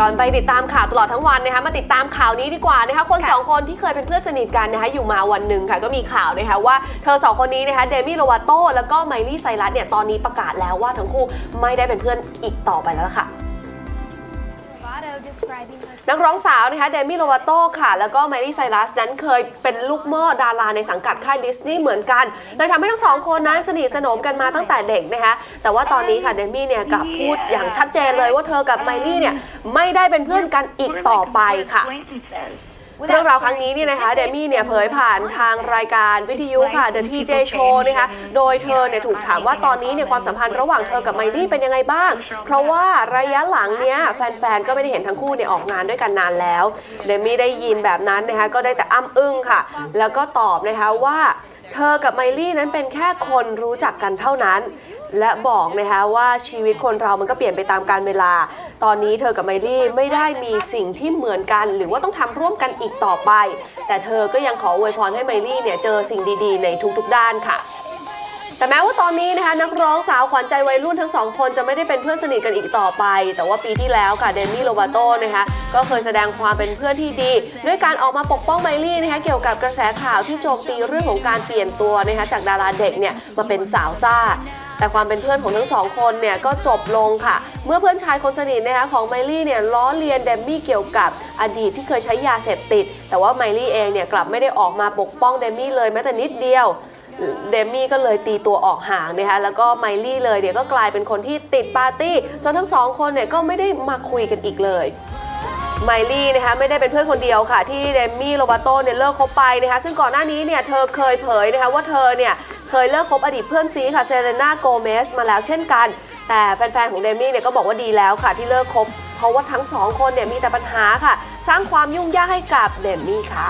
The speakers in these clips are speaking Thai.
ก่อนไปติดตามข่าวตลอดทั้งวันนะคะมาติดตามข่าวนี้ดีกว่านะคะคนค่ะสองคนที่เคยเป็นเพื่อนสนิทกันนะคะอยู่มาวันหนึ่งค่ะก็มีข่าวนะคะว่าเธอสองคนนี้นะคะเดมี่โลวาโตแล้วก็ไมลี่ไซรัสเนี่ยตอนนี้ประกาศแล้วว่าทั้งคู่ไม่ได้เป็นเพื่อนอีกต่อไปแล้วล่ะค่ะ นักร้องสาวนะคะเดมี่โลวาโต้ค่ะ แล้วก็ไมลี่ไซรัสนั้นเคยเป็นลูกหม่อดาราในสังกัดค่ายดิสนีย์เหมือนกันเลยทำให้ทั้งสองคนนั้นสนิทสนมกันมาตั้งแต่เด็กนะคะ แต่ว่าตอนนี้ค่ะเดมี่เนี่ยกลับพูดอย่างชัดเจนเลยว่าเธอกับไมลี่เนี่ยไม่ได้เป็นเพื่อนกันอีกต่อไปค่ะ เรื่องราวครั้งนี้เนี่ยนะคะเดมี่เนี่ยเผยผ่านทางรายการวิทยุค่ะ The TJ Show นะคะโดยเธอเนี่ยถูกถามว่าตอนนี้เนี่ยความสัมพันธ์ระหว่างเธอกับไมลี่เป็นยังไงบ้าง เพราะว่าระยะหลังเนี้ยแฟนๆ ก็ไม่ได้เห็นทั้งคู่เนี่ยออกงานด้วยกันนานแล้วเดมี่ได้ยินแบบนั้นนะคะก็ได้แต่อ้ำอึ้งค่ะ แล้วก็ตอบนะคะว่าเธอกับไมลี่นั้นเป็นแค่คนรู้จักกันเท่านั้น และบอกนะคะว่าชีวิตคนเรามันก็เปลี่ยนไปตามกาลเวลา ตอนนี้เธอกับไมลี่ไม่ได้มีสิ่งที่เหมือนกัน หรือว่าต้องทำร่วมกันอีกต่อไป แต่เธอก็ยังขออวยพรให้ไมลี่เนี่ยเจอสิ่งดีๆ ในทุกๆ ด้านค่ะแต่แม้ว่าตอนนี้นะคะนักร้องสาวขวัญใจวัยรุ่นทั้งสองคนจะไม่ได้เป็นเพื่อนสนิทกันอีกต่อไป แต่ว่าปีที่แล้วค่ะเดมี่โลวาโตนะคะก็เคยแสดงความเป็นเพื่อนที่ดี ด้วยการออกมาปกป้องไมลี่นะคะเกี่ยวกับกระแสข่าวที่โจมตีเรื่องของการเปลี่ยนตัวนะคะจากดาราเด็กเนี่ยมาเป็นสาวซ่า แต่ความเป็นเพื่อนของทั้งสองคนเนี่ยก็จบลงค่ะ เมื่อเพื่อนชายคนสนิทนะคะของไมลี่เนี่ยล้อเลียนเดมมี่เกี่ยวกับอดีตที่เคยใช้ยาเสพติด แต่ว่าไมลี่เองเนี่ยกลับไม่ได้ออกมาปกป้องเดมมี่เลยแม้แต่นิดเดียวเดมี่ก็เลยตีตัวออกห่างนะคะแล้วก็ไมลี่เลยเนี่ยก็กลายเป็นคนที่ติดปาร์ตี้จนทั้งสองคนเนี่ยก็ไม่ได้มาคุยกันอีกเลยไมลี่นะคะไม่ได้เป็นเพื่อนคนเดียวค่ะ ที่เดมมี่โรบาโตเนี่ยเลิกคบไปนะคะซึ่งก่อนหน้านี้เนี่ยเธอเคยเผยนะคะว่าเธอเนี่ย เคยเลิกคบอดีตเพื่อนซีค่ะเซเรนาโกเมสมาแล้วเช่นกัน แต่แฟนๆของเดมมี่เนี่ยก็บอกว่าดีแล้วค่ะที่เลิกคบ เพราะว่าทั้งสองคนเนี่ยมีแต่ปัญหาค่ะ สร้างความยุ่งยากให้กับเดมมี่ค่ะ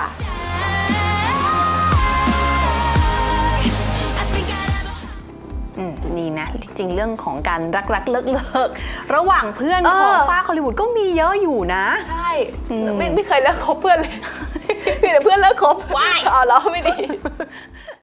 อืมนี่นะ จริงๆเรื่องของการรักรักๆเลิกเลิกๆระหว่างเพื่อนเออของป้าฮอลลีวูดก็มีเยอะอยู่นะ ใช่อืมไม่ไม่เคยเลิกคบเพื่อนเลยมีแต่เพื่อนเลิกคบว้ายอ๋อเหรอไม่ดี